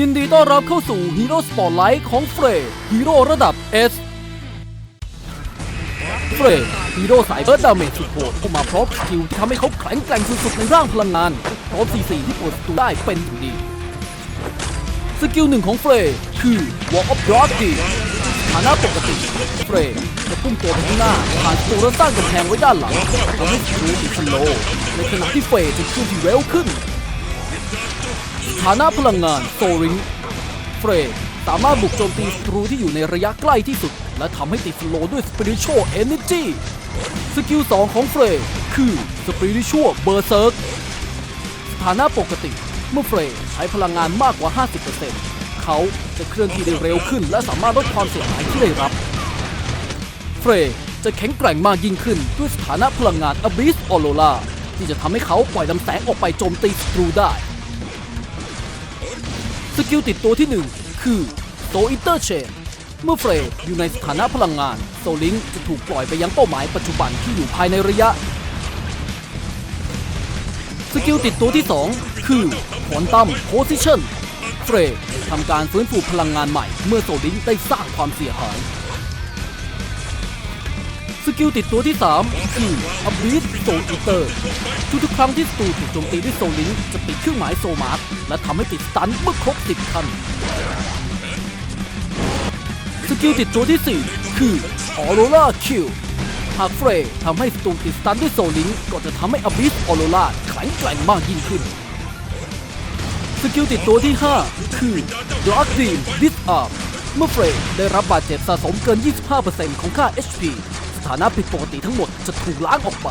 ยินดีต้อนรับเข้าสู่ฮีโร่สปอตไลท์ของเฟรฮีโร่ระดับ S เฟรฮีโร่สายเบิร์ดดาเมจสุดโหดเข้ามาพร้อมสกิลที่ทำให้เขาแข็งแกร่งสุดๆในร่างพลังงานพร้อม CC ที่ปวดศัตรูได้เป็นอย่างดี สกิลหนึ่งของเฟรคือ Wall of Dark d ฐานะปกติ เฟรจะพุ่งตัวไปข้างหน้าผ่านตัวและสร้างกำแพงไว้ด้านหลังทำให้ศัตรูติดสโลในขณะที่เฟรจะเคลื่อนที่เร็วขึ้น ฐานะพลังงานโซริงเฟรสามารถบุกโจมตีศัตรูที่อยู่ในระยะใกล้ที่สุด และทำให้ติดสโลด้วย Spiritual Energy สกิล 2 ของเฟรคือ Spiritual Berserk สถานะปกติ เมื่อเฟรใช้พลังงานมากกว่า 50%เขาจะเคลื่อนที่ได้เร็วขึ้น และสามารถลดความเสียหายที่ได้รับ เฟรจะแข็งแกร่งมากยิ่งขึ้นด้วยสถานะพลังงาน Abyss Aurora ที่จะทำให้เขาปล่อยลำแสงออกไปโจมตีศัตรูได้ สกิลติดตัวที่ 1 คือโซอินเตอร์เชนเมื่อเฟรอยู่ในสถานะพลังงาน โซลิงจะถูกปล่อยไปยังเป้าหมายปัจจุบันที่อยู่ภายในระยะ สกิลติดตัวที่ 2 คือควอนตัมโพซิชันเฟรทำการฟื้นฟูพลังงานใหม่เมื่อโซลิงได้สร้างความเสียหาย สกิลติดตัวที่ 3 คือ a b i s Soul Eater ทุกๆครั้งที่ศัตรูถูกโจมตีด้วยโซลิงจะติดเครื่องหมายโซมาร์และทำให้ติดสตันเมื่อครบ10ขั้นสกิลติดตัวที่ 4 คือ Aurora Kill หากเฟรย์ทำให้ศัตรูติดสตันด้วยโซลิงก็จะทำให้ Abyss Aurora แข็งแกร่งมากยิ่งขึ้นสกิลติดตัวที่ 5 คือ Dark Dream Disarm เมื่อเฟรย์ได้รับบาดเจ็บสะสมเกิน 25%ของค่า HP ถานะผิดปกติทั้งหมดจะถูกล้างออกไป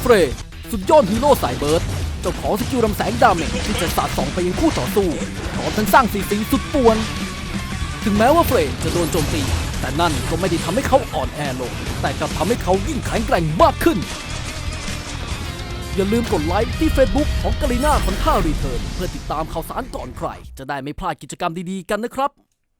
เฟร์สุดยอดฮีโร่สายเบิร์ด เจ้าของสกิลรำแสงดาเมจที่จะสาดส่องไปยังคู่ต่อสู้พร้อมทั้งสร้างสีสีสุดป่วน ถึงแม้ว่าเฟร์จะโดนโจมตี แต่นั่นก็ไม่ได้ทำให้เขาอ่อนแอลง แต่กลับทำให้เขายิ่งแข็งแกร่งมากขึ้นอย่าลืมกดไลค์ที่ Facebook ของกาลิน่าคอนท่ารีเทิร์นเพื่อติดตามข่าวสารก่อนใคร จะได้ไม่พลาดกิจกรรมดีๆกันนะครับ